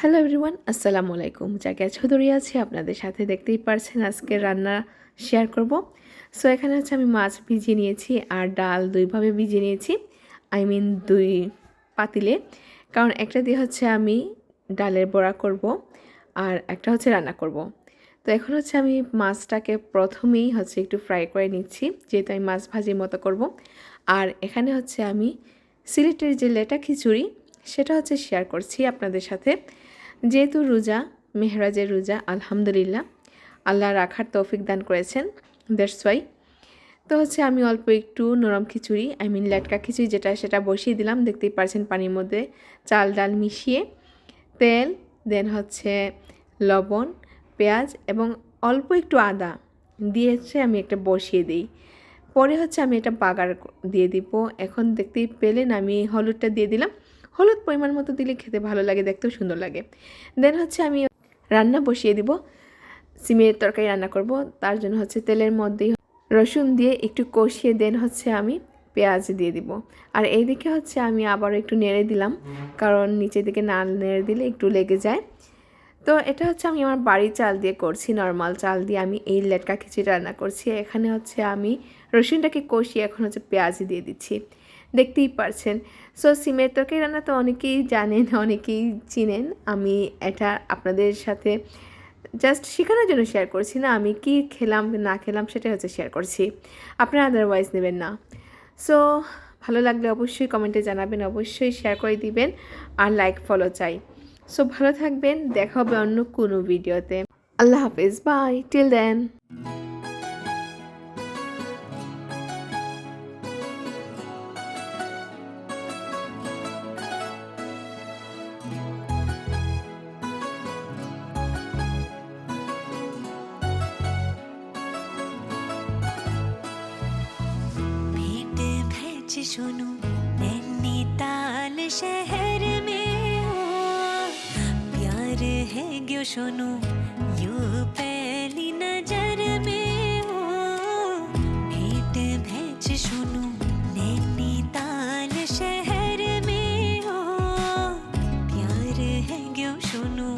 Hello everyone আসসালামু আলাইকুম যাকে চৌধুরী আছি আপনাদের সাথে দেখতেই পারছেন আজকে রান্না শেয়ার করব সো এখানে হচ্ছে আমি মাছ ভিজিয়ে নিয়েছি আর ডাল দুইভাবে ভিজিয়ে নিয়েছি আই মিন দুই পাতিলে কারণ একটা দিয়ে হচ্ছে আমি ডালের বড়া করব আর একটা হচ্ছে রান্না করব তো এখন হচ্ছে আমি মাছটাকে প্রথমেই হচ্ছে একটু ফ্রাই করে নিচ্ছি যেহেতু আমি মাছ ভাজির মতো করব আর এখানে হচ্ছে আমি সিলেটের যে লেটা খিচুড়ি সেটা হচ্ছে শেয়ার করছি আপনাদের সাথে। যেহেতু রোজা, মেহরাজের রোজা, আলহামদুলিল্লাহ, আল্লাহ রাখার তৌফিক দান করেছেন দ্যাটস ওয়াই তো হচ্ছে আমি অল্প একটু নরম খিচুড়ি আই মিন লেটকা খিচুড়ি যেটা সেটা বসিয়ে দিলাম, দেখতেই পারছেন পানির মধ্যে চাল ডাল মিশিয়ে। তেল দেন হচ্ছে লবণ, পেঁয়াজ এবং অল্প একটু আদা দিয়ে হচ্ছে আমি একটা বসিয়ে দিই। পরে হচ্ছে আমি এটা বাগার দিয়ে দিব। এখন দেখতেই পেলেন আমি হলুদটা দিয়ে দিলাম। হলুদ পরিমাণ মতো দিলে খেতে ভালো লাগে, দেখতেও সুন্দর লাগে। দেন হচ্ছে আমি রান্না বসিয়ে দিব। সিমের তরকারি রান্না করব, তার জন্য হচ্ছে তেলের মধ্যেই রসুন দিয়ে একটু কষিয়ে দেন হচ্ছে আমি পেঁয়াজ দিয়ে দিব। আর এইদিকে হচ্ছে আমি আবারও একটু নেড়ে দিলাম, কারণ নিচের দিকে না নেড়ে দিলে একটু লেগে যায়। তো এটা হচ্ছে আমি আমার বাড়ির চাল দিয়ে করছি, নর্মাল চাল দিয়ে আমি এই লেটকা খিচুড়ি রান্না করছি। এখানে হচ্ছে আমি রসুনটাকে কষিয়ে এখন হচ্ছে পেঁয়াজ দিয়ে দিচ্ছি। দেখতেই পারছেন। সো সিমের তরকারি রান্না তো অনেকেই জানেন, অনেকেই চিনেন। আমি এটা আপনাদের সাথে জাস্ট শেখানোর জন্য শেয়ার করছি না, আমি কি খেলাম, না খেলাম সেটাই হচ্ছে শেয়ার করছি। আপনারা আদারওয়াইজ নেবেন না। সো ভালো লাগলে অবশ্যই কমেন্টে জানাবেন, অবশ্যই শেয়ার করে দিবেন আর লাইক ফলো চাই। সো ভালো থাকবেন, দেখা হবে অন্য কোনো ভিডিওতে আল্লাহ হাফিজ বাই টিল দেন भैच सुनो नैनीताल शहर में हो प्यार है ग्यो सुनो यू पहली नजर में हो भेंट भैच सुनो नैनीताल शहर में हो प्यार है ग्यो सुनो